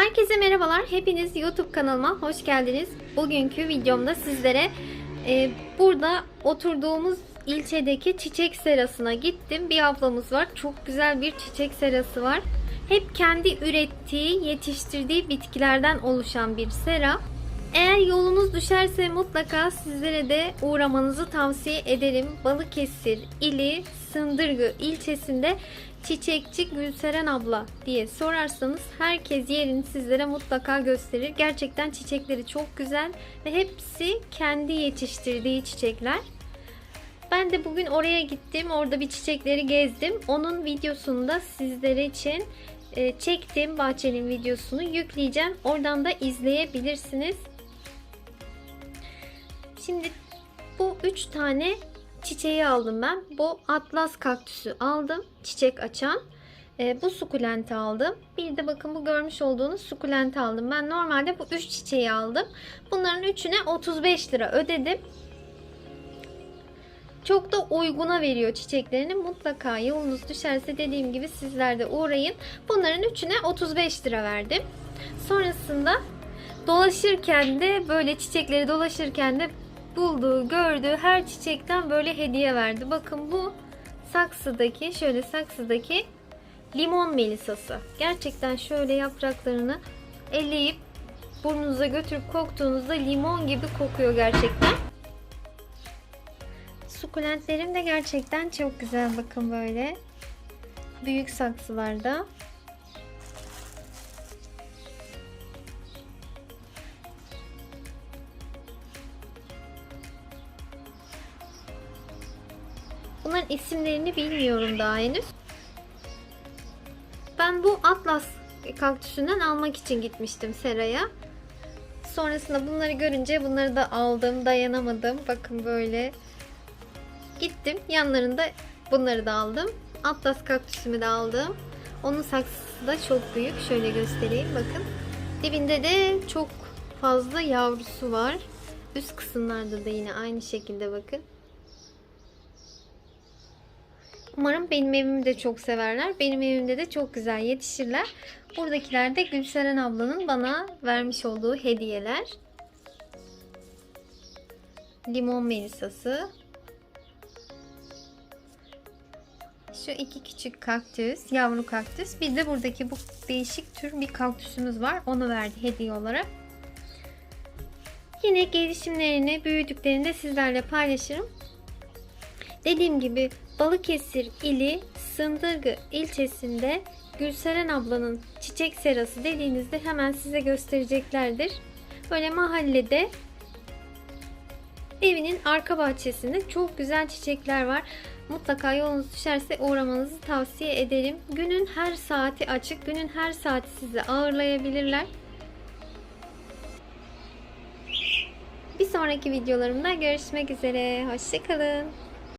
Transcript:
Herkese merhabalar. Hepiniz YouTube kanalıma hoş geldiniz. Bugünkü videomda sizlere e, burada oturduğumuz ilçedeki çiçek serasına gittim. Bir ablamız var. Çok güzel bir çiçek serası var. Hep kendi ürettiği, yetiştirdiği bitkilerden oluşan bir sera. Eğer yolunuz düşerse mutlaka sizlere de uğramanızı tavsiye ederim. Balıkesir ili Sındırgı ilçesinde Çiçekçi Gülseren abla diye sorarsanız herkes yerini sizlere mutlaka gösterir. Gerçekten çiçekleri çok güzel ve hepsi kendi yetiştirdiği çiçekler. Ben de bugün oraya gittim. Orada bir çiçekleri gezdim. Onun videosunu da sizler için e, çektim. Bahçenin videosunu yükleyeceğim. Oradan da izleyebilirsiniz. Şimdi bu üç tane çiçeği aldım ben. Bu atlas kaktüsü aldım. Çiçek açan. E, bu sukulenti aldım. Bir de bakın bu görmüş olduğunuz sukulenti aldım. Ben normalde bu üç çiçeği aldım. Bunların üçüne 35 lira ödedim. Çok da uyguna veriyor çiçeklerini. Mutlaka yolunuz düşerse dediğim gibi sizler de uğrayın. Bunların üçüne 35 lira verdim. Sonrasında dolaşırken de böyle çiçekleri dolaşırken de bulduğu, gördüğü her çiçekten böyle hediye verdi. Bakın bu saksıdaki, şöyle saksıdaki limon melisası. Gerçekten şöyle yapraklarını elleyip burnunuza götürüp koktuğunuzda limon gibi kokuyor gerçekten. Sukulentlerim de gerçekten çok güzel bakın böyle. Büyük saksılarda. Bunların isimlerini bilmiyorum daha henüz. Ben bu Atlas kaktüsünden almak için gitmiştim seraya. Sonrasında bunları görünce bunları da aldım. Dayanamadım. Bakın böyle. Gittim. Yanlarında bunları da aldım. Atlas kaktüsümü de aldım. Onun saksısı da çok büyük. Şöyle göstereyim. Bakın. Dibinde de çok fazla yavrusu var. Üst kısımlarda da yine aynı şekilde bakın. Umarım benim evimi de çok severler. Benim evimde de çok güzel yetişirler. Buradakiler de Gülseren ablanın bana vermiş olduğu hediyeler. Limon melisası. Şu iki küçük kaktüs, yavru kaktüs. Bir de buradaki bu değişik tür bir kaktüsümüz var. Onu verdi hediye olarak. Yine gelişimlerini, büyüdüklerini de sizlerle paylaşırım. Dediğim gibi Balıkesir ili Sındırgı ilçesinde Gülseren ablanın çiçek serası dediğinizde hemen size göstereceklerdir. Böyle mahallede evinin arka bahçesinde çok güzel çiçekler var. Mutlaka yolunuz düşerse uğramanızı tavsiye ederim. Günün her saati açık. Günün her saati sizi ağırlayabilirler. Bir sonraki videolarımda görüşmek üzere. Hoşçakalın.